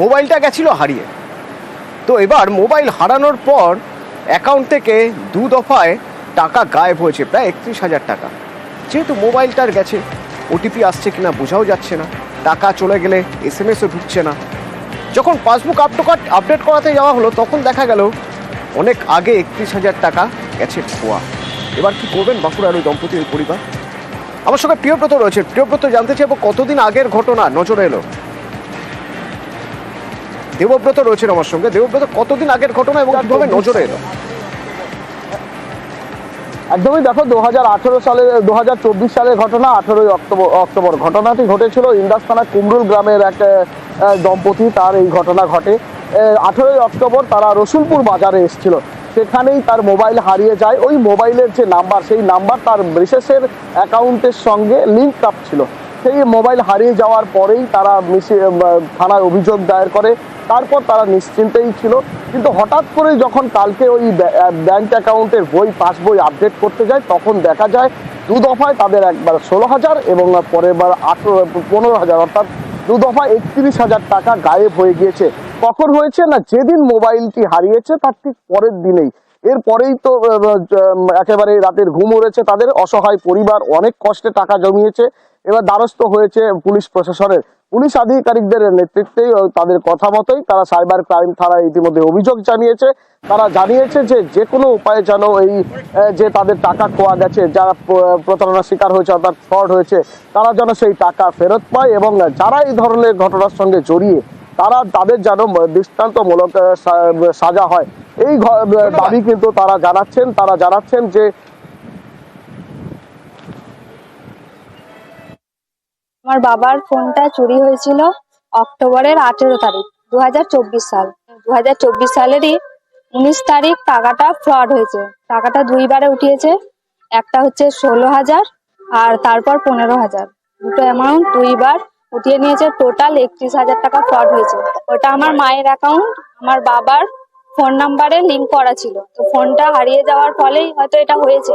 মোবাইলটা গেছিল হারিয়ে। তো এবার মোবাইল হারানোর পর অ্যাকাউন্ট থেকে দু দফায় টাকা গায়েব হয়েছে, প্রায় একত্রিশ হাজার টাকা। যেহেতু মোবাইলটার গেছে ওটিপি আসছে কিনা বোঝাও যাচ্ছে না। টাকা চলে গেলে এস এম এসও ঢুকছে না। যখন পাসবুক আপটোকাট আপডেট করাতে যাওয়া হলো, তখন দেখা গেল অনেক আগে একত্রিশ হাজার টাকা গেছে খোয়া। এবার কি করবেন বাঁকুড়ার ওই দম্পতির পরিবার? আমার সঙ্গে প্রিয়ব্রত রয়েছে প্রিয়ব্রত, জানতে চাইব কতদিন আগের ঘটনা? নজরে এলো। দেবব্রত রয়েছেন আমার সঙ্গে। দেবব্রত, কতদিন আগের ঘটনা এবং কীভাবে নজরে এলো? একদমই দেখো দু হাজার আঠেরো সালে দু হাজার চব্বিশ সালের ঘটনা, আঠেরোই অক্টোবর অক্টোবর। ঘটনাটি ঘটেছিল ইন্দাস থানা কুমরুল গ্রামের এক দম্পতি, তার এই ঘটনা ঘটে। আঠেরোই অক্টোবর তারা রসুলপুর বাজারে এসেছিল। সেখানেই তার মোবাইল হারিয়ে যায়। ওই মোবাইলের যে নাম্বার, সেই নাম্বার তার বিশেষের অ্যাকাউন্টের সঙ্গে লিঙ্ক আপ ছিল। সেই মোবাইল হারিয়ে যাওয়ার পরেই তারা থানায় অভিযোগ দায়ের করে। তারপর তারা নিশ্চিন্তেই ছিল। কিন্তু হঠাৎ করে যখন কালকে ওই ব্যাংক অ্যাকাউন্টের বই পাসবই আপডেট করতে যায়, তখন দেখা যায় দু দফায় তাদের একবার ষোলো হাজার এবং পরের বার আঠেরো, পনেরো হাজার, অর্থাৎ দু দফায় একত্রিশ হাজার টাকা গায়েব হয়ে গিয়েছে। কখন হয়েছে না, যেদিন মোবাইলটি হারিয়েছে, তার ঠিক পরের দিনেই। এরপরেই তো একেবারে রাতের ঘুম উড়েছে তাদের। অসহায় পরিবার অনেক কষ্টে টাকা জমিয়েছে। এবার দ্বারস্থ হয়েছে পুলিশ প্রশাসনের। পুলিশ আধিকারিকদের নেতৃত্বেই তাদের কথা মতোই তারা সাইবার ক্রাইম থানায় ইতিমধ্যে অভিযোগ জানিয়েছে। তারা জানিয়েছে যে যে কোনো উপায়ে যেন এই যে তাদের টাকা খোয়া গেছে যারা প্রতারণার শিকার হয়েছে, অর্থাৎ ফ্রড হয়েছে, তারা যেন সেই টাকা ফেরত পায় এবং যারা এই ধরনের ঘটনার সঙ্গে জড়িয়ে, তারা তাদের যেন দৃষ্টান্তমূলক সাজা হয়। এই দাবি কিন্তু তারা জানাচ্ছেন তারা জানাচ্ছেন যে আমার বাবার ফোনটা চুরি হয়েছিল অক্টোবরের আঠেরো তারিখ দু হাজার চব্বিশ সাল। দু হাজার চব্বিশ সালেরই উনিশ তারিখ টাকাটা ফ্রড হয়েছে। টাকাটা দুইবারে উঠিয়েছে। একটা হচ্ছে ষোলো হাজার আর তারপর পনেরো হাজার। দুটো অ্যামাউন্ট দুইবার উঠিয়ে নিয়েছে। টোটাল একত্রিশ হাজার টাকা ফ্রড হয়েছে। ওটা আমার মায়ের অ্যাকাউন্ট আমার বাবার ফোন নাম্বারে লিংক করা ছিল। তো ফোনটা হারিয়ে যাওয়ার ফলেই হয়তো এটা হয়েছে।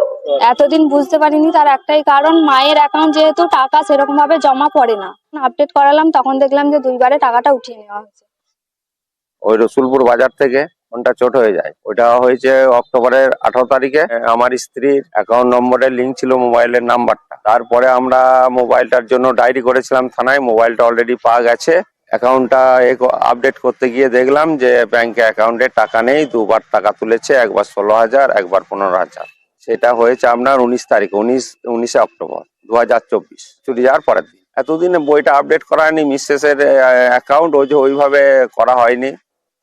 এতদিন বুঝতে পারিনি তার একটাই কারণ, মায়ের অ্যাকাউন্ট যেহেতু টাকা সেরকম ভাবে জমা পড়ে না। আপডেট করালাম, তখন দেখলাম যে দুইবারে টাকাটা উঠিয়ে নেওয়া হয়েছে। ওই রসুলপুর বাজার থেকে ফোনটা চোট হয়ে যায়। ওইটা হয়েছে অক্টোবরের আঠারো তারিখে। আমার স্ত্রীর অ্যাকাউন্ট নম্বরের লিঙ্ক ছিল মোবাইলের নাম্বারটা। তারপরে আমরা মোবাইলটার জন্য ডায়েরি করেছিলাম থানায়। মোবাইলটা অলরেডি পাওয়া গেছে। অ্যাকাউন্টটা আপডেট করতে গিয়ে দেখলাম যে ব্যাংকে অ্যাকাউন্টে টাকা নেই, দুবার টাকা তুলেছে, একবার ষোলো হাজার, একবার পনেরো হাজার। সেটা হয়েছে আপনার উনিশ তারিখ, উনিশ, উনিশে অক্টোবর দু হাজার চব্বিশ, চুরি যাওয়ার পরের দিন। এতদিনে বইটা আপডেট করা হয়নি, মিসেসের অ্যাকাউন্ট ওই যে ওইভাবে করা হয়নি।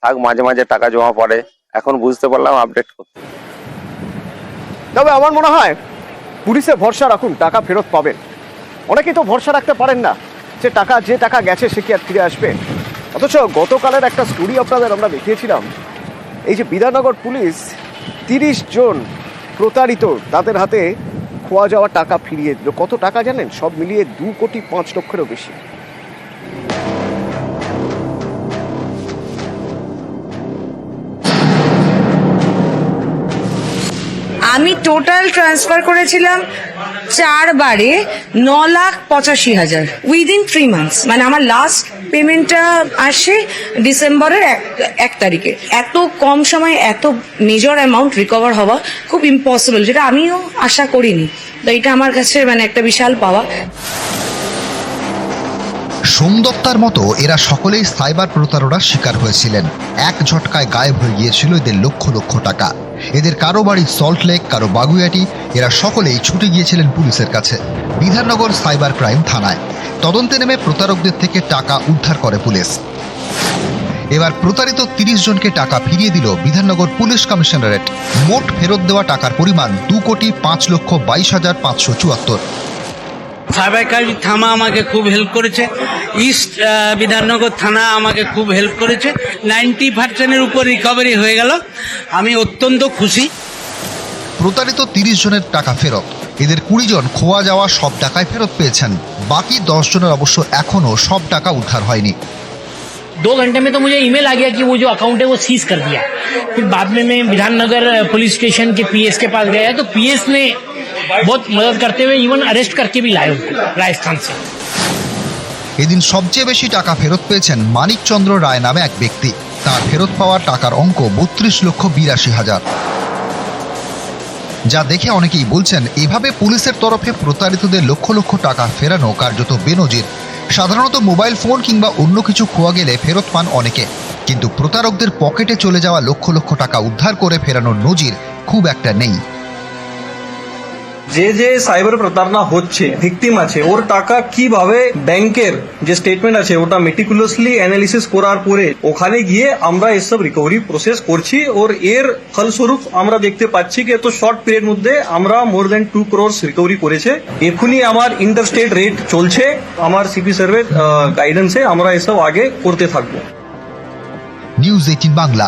থাক, মাঝে মাঝে টাকা জমা পড়ে। এখন বুঝতে পারলাম আপডেট করতে তবে আমার মনে হয় পুলিশে ভরসা রাখুন, টাকা ফেরত পাবেন। অনেকেই তো ভরসা রাখতে পারেন না। যে টাকা যে টাকা গেছে সে কি আর ফিরে আসবে? অথচ গতকালের একটা স্টোরি আপনাদের আমরা দেখিয়েছিলাম। এই যে বিধাননগর পুলিশ তিরিশ জন প্রতারিত, তাদের হাতে খোয়া যাওয়া টাকা ফিরিয়ে দিল। কত টাকা জানেন? সব মিলিয়ে দু কোটি পাঁচ লক্ষেরও বেশি। আমি টোটাল ট্রান্সফার করেছিলাম চারবারে ন লাখ পঁচাশি হাজার উইদিন থ্রি মান্থস মানে আমার লাস্ট পেমেন্টটা আসে ডিসেম্বরের এক তারিখে। এত কম সময়ে এত মেজর অ্যামাউন্ট রিকভার হওয়া খুব ইম্পসিবল যেটা আমিও আশা করিনি। তো এটা আমার কাছে মানে একটা বিশাল পাওয়া। সোমদত্তার মতো এরা সকলেই সাইবার প্রতারণার শিকার হয়েছিলেন। এক ঝটকায় গায়েব হয়ে গিয়েছিল এদের লক্ষ লক্ষ টাকা। এদের কারও বাড়ি সল্টলেক কারও বাগুয়াটি এরা সকলেই ছুটে গিয়েছিলেন পুলিশের কাছে। বিধাননগর সাইবার ক্রাইম থানায়। তদন্তে নেমে প্রতারকদের থেকে টাকা উদ্ধার করে পুলিশ। এবার প্রতারিত তিরিশ জনকে টাকা ফিরিয়ে দিল বিধাননগর পুলিশ কমিশনারেট। মোট ফেরত দেওয়া টাকার পরিমাণ দু কোটি পাঁচ লক্ষ বাইশ হাজার পাঁচশো চুয়াত্তর। সাইবার ক্রাইম থানা আমাকে খুব হেল্প করেছে ইস্ট আহ, বিধাননগর থানা আমাকে খুব হেল্প করেছে নাইনটি পার্সেন্টের উপর রিকভারি হয়ে গেল আমি অত্যন্ত খুশি প্রতারিত তিরিশ জনের টাকা ফেরত এদের কুড়ি জন খোয়া যাওয়া সব টাকায় ফেরত পেয়েছেন বাকি দশ জনের অবশ্য এখনও সব টাকা উদ্ধার হয়নি दो घंटे में तो मुझे ईमेल आ गया कि वो जो अकाउंट है वो सीज कर दिया फिर बाद में मैं विधाननगर पुलिस स्टेशन के पीएस के पास गया तो पीएस ने बहुत मदद करते हुए इवन अरेस्ट करके भी लाए उनको राजस्थान से এদিন সবচেয়ে বেশি টাকা ফেরত পেয়েছেন মানিকচন্দ্র রায় নামে এক ব্যক্তি তার ফেরত পাওয়া টাকার অঙ্ক বত্রিশ লক্ষ বিরাশি হাজার যা দেখে অনেকেই বলছেন এভাবে পুলিশের তরফে প্রতারিতদের লক্ষ লক্ষ টাকা ফেরানো কার্যত বেনজির সাধারণত মোবাইল ফোন কিংবা অন্য কিছু খোয়া গেলে ফেরত পান অনেকে কিন্তু প্রতারকদের পকেটে চলে যাওয়া লক্ষ লক্ষ টাকা উদ্ধার করে ফেরানোর নজির খুব একটা নেই যে যে সাইবার প্রতারণা হচ্ছে ভিকটিম আছে ওর টাকা কীভাবে ব্যাংকের যে স্টেটমেন্ট আছে ওটা মেটিকুলাসলি অ্যানালিসিস করার পরে ওখানে গিয়ে আমরা এসব রিকভারি প্রসেস করছি। ওর এর ফলস্বরূপ আমরা দেখতে পাচ্ছি কি এত শর্ট পিরিয়ড মধ্যে আমরা more than two crores recovery করেছে। এখনই আমার ইন্টার স্টেট রেট চলছে। আমার সিপি সার্ভের গাইডেন্সে আমরা এসব আগে করতে থাকব। নিউজ এইটিন বাংলা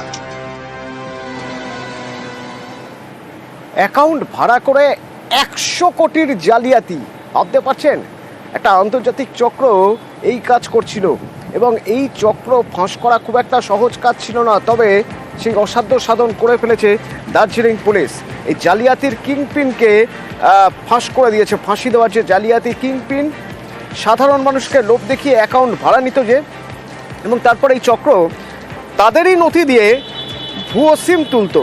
অ্যাকাউন্ট ভাড়া করে একশো কোটির জালিয়াতি। ভাবতে পারছেন? একটা আন্তর্জাতিক চক্র এই কাজ করছিল এবং এই চক্র ফাঁস করা খুব একটা সহজ কাজ ছিল না, তবে সেই অসাধ্য সাধন করে ফেলেছে দার্জিলিং পুলিশ। এই জালিয়াতির কিংপিনকে ফাঁস করে দিয়েছে, ফাঁসি দেওয়ার যে জালিয়াতি কিংপিন, সাধারণ মানুষকে লোভ দেখিয়ে অ্যাকাউন্ট ভাড়া নিত যে, এবং তারপর এই চক্র তাদেরই নথি দিয়ে ভুয়ো সিম তুলতো।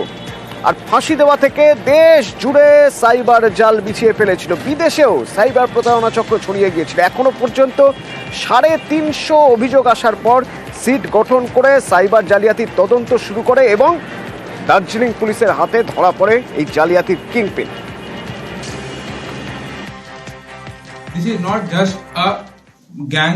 আর ফাঁসি দেওয়া থেকে দেশ জুড়ে সাইবার জাল বিছিয়ে ফেলেছিল। বিদেশেও সাইবার প্রতারণা চক্র ছড়িয়ে গিয়েছিল। এখনও পর্যন্ত সাড়ে তিনশো অভিযোগ আসার পর সিট গঠন করে সাইবার জালিয়াতির তদন্ত শুরু করে এবং দার্জিলিং পুলিশের হাতে ধরা পড়ে এই জালিয়াতির kingpin. Is not just a gang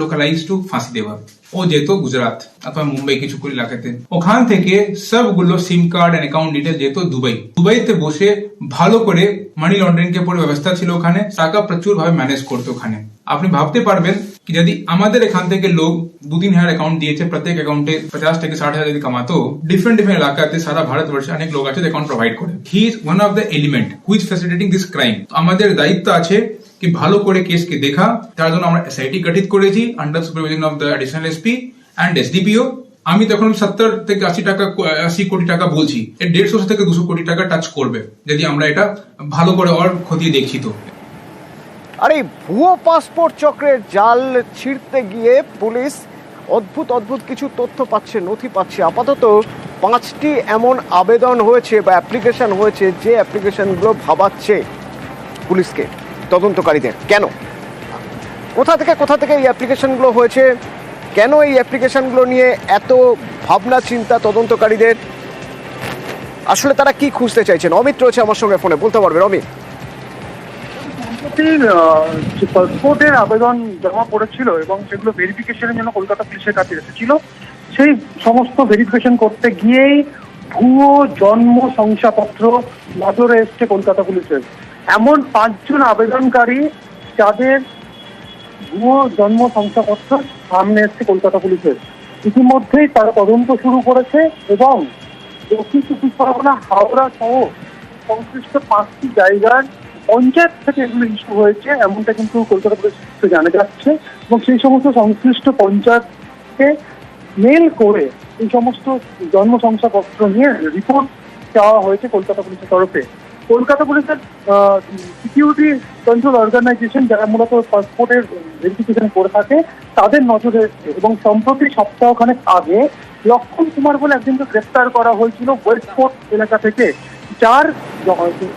localise to ফাঁসি দেওয়া। ও যেত গুজরাট। অথবা মুম্বাই কিছু করে এলাকাতে ওখান থেকে সবগুলো SIM card and account detail যেত দুবাই। দুবাইতে বসে ভালো করে মানি লন্ডারিং কে পুরো ব্যবস্থা ছিল ওখানে। টাকা প্রচুর ভাবে ম্যানেজ করতো ওখানে। আপনি ভাবতে পারবেন কি যদি আমাদের এখান থেকে লোক দু তিন হাজার অ্যাকাউন্ট দিয়েছে, প্রত্যেক অ্যাকাউন্টে পঞ্চাশ থেকে ষাট হাজার যদি কামাতো ডিফারেন্ট ডিফারেন্ট এলাকাতে সারা ভারতবর্ষে অনেক লোক আছে অ্যাকাউন্ট প্রোভাইড করে। He is one of the element which facilitating this crime আমাদের দায়িত্ব আছে কি ভালো করে কেসকে দেখা, তার জন্য আমরা এসআইটি গঠিত করেছি under supervision of the additional SP and SDPO আমি তখন সত্তর থেকে আশি টাকা, আশি কোটি টাকা বলছি, এর দেড়শো থেকে দুশো কোটি টাকা টাচ করবে, যদি আমরা এটা ভালো করে ওর খতিয়ে দেখছি তো। আর এই ভুয়ো পাসপোর্ট চক্রের জাল ছিঁড়তে গিয়ে পুলিশ অদ্ভুত অদ্ভুত কিছু তথ্য পাচ্ছে, নথি পাচ্ছে। আপাতত পাঁচটি এমন আবেদন হয়েছে বা অ্যাপ্লিকেশন হয়েছে, যে অ্যাপ্লিকেশনগুলো ভাবাচ্ছে পুলিশকে। তদন্তকারীদের। কেন? কোথা থেকে কোথা থেকে এই অ্যাপ্লিকেশনগুলো হয়েছে? কেন এই অ্যাপ্লিকেশনগুলো নিয়ে এত ভাবনা, চিন্তা তদন্তকারীদের? আসলে তারা কি খুঁজতে চাইছেন? অমিত রয়েছে আমার সঙ্গে ফোনে, বলতে পারবেন অমিত। পাসপোর্টের আবেদন জমা পড়েছিল এবং সেগুলো ভেরিফিকেশনের জন্য কলকাতা পুলিশের কাছে এসেছিল, সেই সমস্ত ভেরিফিকেশন করতে গিয়েই ভুয়ো জন্ম শংসাপত্র নজরে এসছে কলকাতা পুলিশের। এমন পাঁচজন আবেদনকারী যাদের ভুয়ো জন্ম শংসাপত্র সামনে এসছে কলকাতা পুলিশের। ইতিমধ্যেই তারা তদন্ত শুরু করেছে এবং দক্ষিণ চব্বিশ পরগনা, হাওড়া সহ সংশ্লিষ্ট পাঁচটি জায়গার পঞ্চায়েত থেকে এগুলো ইস্যু হয়েছে, এমনটা কিন্তু কলকাতা পুলিশ জানা যাচ্ছে। এবং সেই সমস্ত সংশ্লিষ্ট পঞ্চায়েতকে মেল করে এই সমস্ত জন্ম শংসাপত্র নিয়ে রিপোর্ট চাওয়া হয়েছে কলকাতা পুলিশের তরফে। কলকাতা পুলিশের সিকিউরিটি কন্ট্রোল অর্গানাইজেশন যারা মূলত পাসপোর্টের ভেরিফিকেশন করে থাকে, তাদের নজরে এবং সম্প্রতি সপ্তাহখানেক আগে লক্ষণ কুমার বলে একজনকে গ্রেফতার করা হয়েছিল ওয়েস্টপোর্ট এলাকা থেকে। যার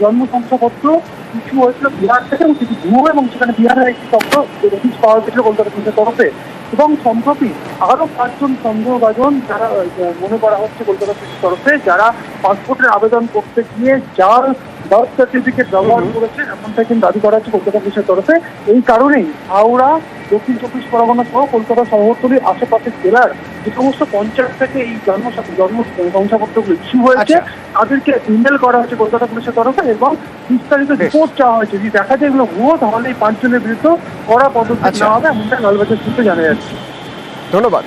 জন্ম শংসাপত্র কিছু হয়েছিল বিহার থেকে এবং কিছু ভুয়ো এবং সেখানে বিহারের একটি চক্র অফিস পাওয়া গেছিল কলকাতা পুলিশের তরফে। এবং সম্প্রতি আরও পাঁচজন সন্দেহভাজন যারা মনে করা হচ্ছে কলকাতা পুলিশের তরফে, যারা পাসপোর্টের আবেদন করতে গিয়ে যার বার্থ সার্টিফিকেট ব্যবহার করেছে এমনটা কিন্তু দাবি করা হচ্ছে কলকাতা পুলিশের তরফে। এই কারণেই হাওড়া দক্ষিণ চব্বিশ পরগনা সহ কলকাতা শহরতলির আশেপাশের জেলার যে সমস্ত পঞ্চায়েত থেকে এই জন্ম জন্ম শংসাপত্রগুলো ইস্যু হয়েছে আচ্ছা। তাদেরকে ইমেল করা হয়েছে কলকাতা পুলিশের তরফে এবং বিস্তারিত রিপোর্ট চাওয়া হয়েছে। যদি দেখা যায় এগুলো ভুয়ো তাহলে এই পাঁচজনের বিরুদ্ধে কড়া পদক্ষেপ আচ্ছা। নেওয়া হবে এমনটা লালবাজার সূত্রে জানা যাচ্ছে। ধন্যবাদ।